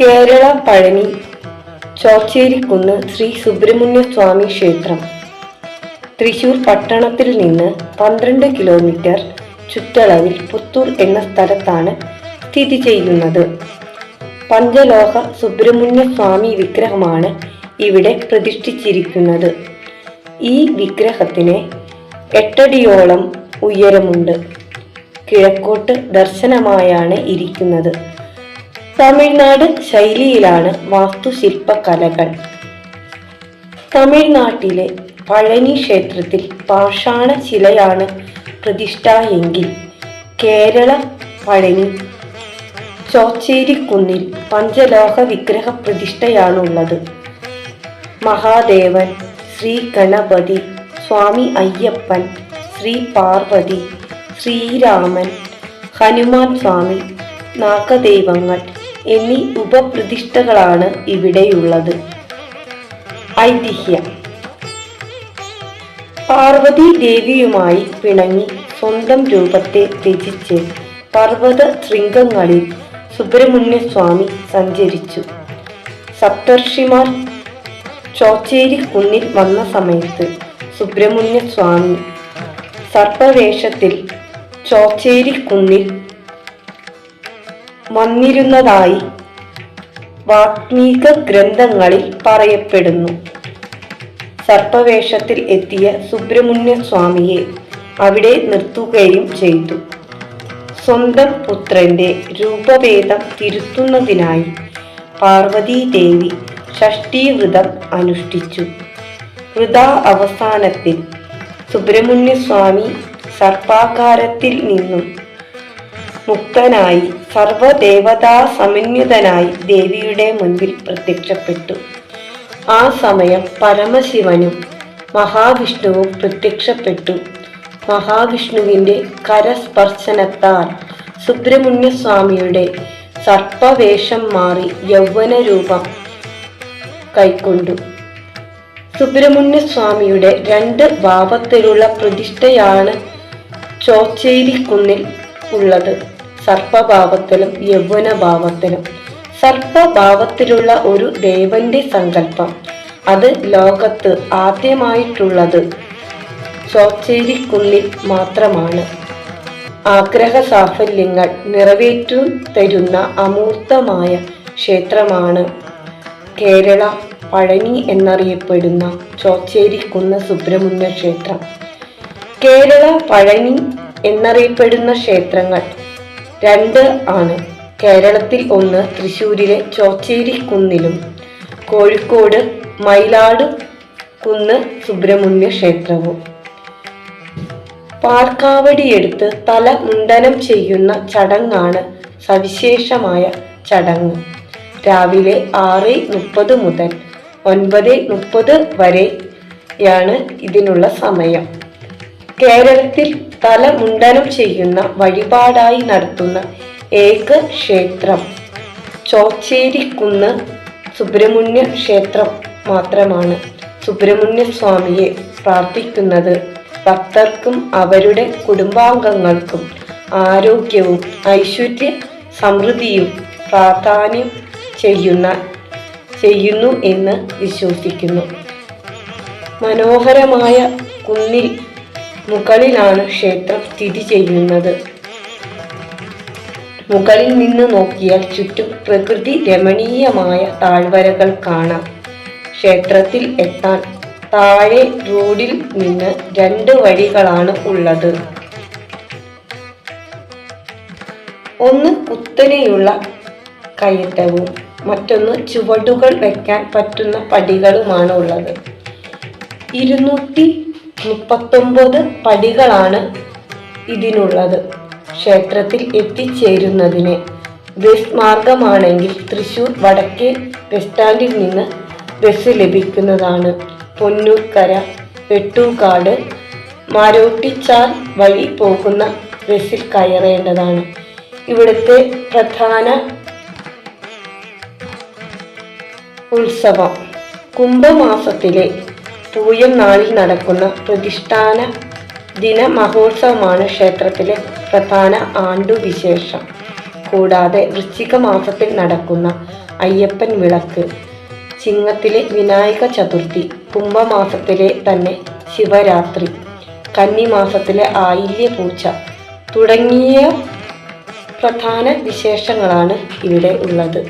കേരള പഴനി ചോച്ചേരിക്കുന്ന് ശ്രീ സുബ്രഹ്മണ്യ സ്വാമി ക്ഷേത്രം. തൃശൂർ പട്ടണത്തിൽ നിന്ന് പന്ത്രണ്ട് കിലോമീറ്റർ ചുറ്റളവിൽ പുത്തൂർ എന്ന സ്ഥലത്താണ് സ്ഥിതി ചെയ്യുന്നത്. പഞ്ചലോഹ സുബ്രഹ്മണ്യ സ്വാമി വിഗ്രഹമാണ് ഇവിടെ പ്രതിഷ്ഠിച്ചിരിക്കുന്നത്. ഈ വിഗ്രഹത്തിന് എട്ടടിയോളം ഉയരമുണ്ട്. കിഴക്കോട്ട് ദർശനമായാണ് ഇരിക്കുന്നത്. തമിഴ്നാട് ശൈലിയിലാണ് വാസ്തുശില്പകലകൾ തമിഴ്നാട്ടിലെ പഴനി ക്ഷേത്രത്തിൽ പാഷാണ ശിലയാണ് പ്രതിഷ്ഠ എങ്കിൽ കേരള പഴനി ചോച്ചേരിക്കുന്നിൽ പഞ്ചലോഹ വിഗ്രഹ പ്രതിഷ്ഠയാണുള്ളത്. മഹാദേവൻ ശ്രീ ഗണപതി സ്വാമി അയ്യപ്പൻ ശ്രീ പാർവതി ശ്രീരാമൻ ഹനുമാൻ സ്വാമി നാഗദൈവങ്ങൾ എന്നീ ഉപപ്രതിഷ്ഠകളാണ് ഇവിടെയുള്ളത്. ഐതിഹ്യം. പാർവതി ദേവിയുമായി പിണങ്ങി സ്വന്തം രൂപത്തെ രചിച്ച് പർവത ശൃംഗങ്ങളിൽ സുബ്രഹ്മണ്യ സ്വാമി സഞ്ചരിച്ചു. സപ്തർഷിമാർ ചോച്ചേരി കുന്നിൽ വന്ന സമയത്ത് സുബ്രഹ്മണ്യ സ്വാമി സർപ്പവേഷത്തിൽ ചോച്ചേരി കുന്നിൽ വന്നിരുന്നതായി വാത്മീക ഗ്രന്ഥങ്ങളിൽ പറയപ്പെടുന്നു. സർപ്പവേഷത്തിൽ എത്തിയ സുബ്രഹ്മണ്യ സ്വാമിയെ അവിടെ നിർത്തുകയും ചെയ്തു. സ്വന്തം പുത്രന്റെ രൂപഭേദം തിരുത്തുന്നതിനായി പാർവതീദേവി ഷഷ്ഠീവ്രതം അനുഷ്ഠിച്ചു. വൃത അവസാനത്തിൽ സുബ്രഹ്മണ്യ സ്വാമി സർപ്പാകാരത്തിൽ നിന്നും മുക്തനായി സർവദേവതാ സമന്വിതനായി ദേവിയുടെ മുൻപിൽ പ്രത്യക്ഷപ്പെട്ടു. ആ സമയം പരമശിവനും മഹാവിഷ്ണുവും പ്രത്യക്ഷപ്പെട്ടു. മഹാവിഷ്ണുവിന്റെ കരസ്പർശനത്താൽ സുബ്രഹ്മണ്യസ്വാമിയുടെ സർപ്പവേഷം മാറി യൗവന രൂപം കൈക്കൊണ്ടു. സുബ്രഹ്മണ്യസ്വാമിയുടെ രണ്ട് ഭാവത്തിലുള്ള പ്രതിഷ്ഠയാണ് ചോച്ചേരിക്കുന്നിൽ ഉള്ളത്. സർപ്പഭാവത്തിലും യൗവനഭാവത്തിലും. സർപ്പഭാവത്തിലുള്ള ഒരു ദേവന്റെ സങ്കല്പം. അത് ലോകത്ത് ആദ്യമായിട്ടുള്ളത് ചോച്ചേരിക്കുള്ളിൽ മാത്രമാണ്. ആഗ്രഹ സാഫല്യങ്ങൾ നിറവേറ്റു തരുന്ന അമൂർത്തമായ ക്ഷേത്രമാണ് കേരള പഴനി എന്നറിയപ്പെടുന്ന ചോച്ചേരിക്കുന്ന് സുബ്രഹ്മണ്യ ക്ഷേത്രം. കേരള പഴനി എന്നറിയപ്പെടുന്ന ക്ഷേത്രങ്ങൾ രണ്ട് ആണ്. കേരളത്തിൽ ഒന്ന് തൃശ്ശൂരിലെ ചോച്ചേരി കുന്നിലും കോഴിക്കോട് മയിലാട് കുന്ന് സുബ്രഹ്മണ്യ ക്ഷേത്രവും. പാർക്കാവടിയെടുത്ത് തല മുണ്ടനം ചെയ്യുന്ന ചടങ്ങാണ് സവിശേഷമായ ചടങ്ങ്. രാവിലെ ആറ് മുപ്പത് മുതൽ ഒൻപത് മുപ്പത് വരെയാണ് ഇതിനുള്ള സമയം. കേരളത്തിൽ തല മുണ്ടനം ചെയ്യുന്ന വഴിപാടായി നടത്തുന്ന ഏക ക്ഷേത്രം ചോച്ചേരിക്കുന്ന് സുബ്രഹ്മണ്യ ക്ഷേത്രം മാത്രമാണ് സുബ്രഹ്മണ്യ സ്വാമിയെ പ്രാർത്ഥിക്കുന്നത്. ഭക്തർക്കും അവരുടെ കുടുംബാംഗങ്ങൾക്കും ആരോഗ്യവും ഐശ്വര്യ സമൃദ്ധിയും പ്രാധാന്യം ചെയ്യുന്ന ചെയ്യുന്നു എന്ന് വിശ്വസിക്കുന്നു. മനോഹരമായ കുന്നിൽ മുകളിലാണ് ക്ഷേത്രം സ്ഥിതി ചെയ്യുന്നത്. മുകളിൽ നിന്ന് നോക്കിയാൽ ചുറ്റും പ്രകൃതി രമണീയമായ താഴ്വരകൾ കാണാം. ക്ഷേത്രത്തിൽ എത്താൻ താഴെ റോഡിൽ നിന്ന് രണ്ട് വഴികളാണ് ഉള്ളത്. ഒന്ന് കുത്തനെയുള്ള കയറ്റവും മറ്റൊന്ന് ചുവടുകൾ വയ്ക്കാൻ പറ്റുന്ന പടികളുമാണ് ഉള്ളത് ഇരുന്നൂറ്റി മുപ്പത്തൊമ്പത് പടികളാണ് ഇതിനുള്ളത്. ക്ഷേത്രത്തിൽ എത്തിച്ചേരുന്നതിന് ബസ് മാർഗമാണെങ്കിൽ തൃശൂർ വടക്കേ ബസ് സ്റ്റാൻഡിൽ നിന്ന് ബസ് ലഭിക്കുന്നതാണ്. പൊന്നൂർക്കര വെട്ടൂക്കാട് മാരോട്ടിച്ചാൽ വഴി പോകുന്ന ബസ്സിൽ കയറേണ്ടതാണ്. ഇവിടുത്തെ പ്രധാന ഉത്സവം കുംഭമാസത്തിലെ പൂയം നാളിൽ നടക്കുന്ന പ്രതിഷ്ഠാന ദിന മഹോത്സവമാണ് ക്ഷേത്രത്തിലെ പ്രധാന ആണ്ടുവിശേഷം. കൂടാതെ വൃശ്ചിക മാസത്തിൽ നടക്കുന്ന അയ്യപ്പൻ വിളക്ക് ചിങ്ങത്തിലെ വിനായക ചതുർത്ഥി കുംഭമാസത്തിലെ തന്നെ ശിവരാത്രി കന്നിമാസത്തിലെ ആയില്യ പൂച്ച തുടങ്ങിയ പ്രധാന വിശേഷങ്ങളാണ് ഇവിടെ ഉള്ളത്.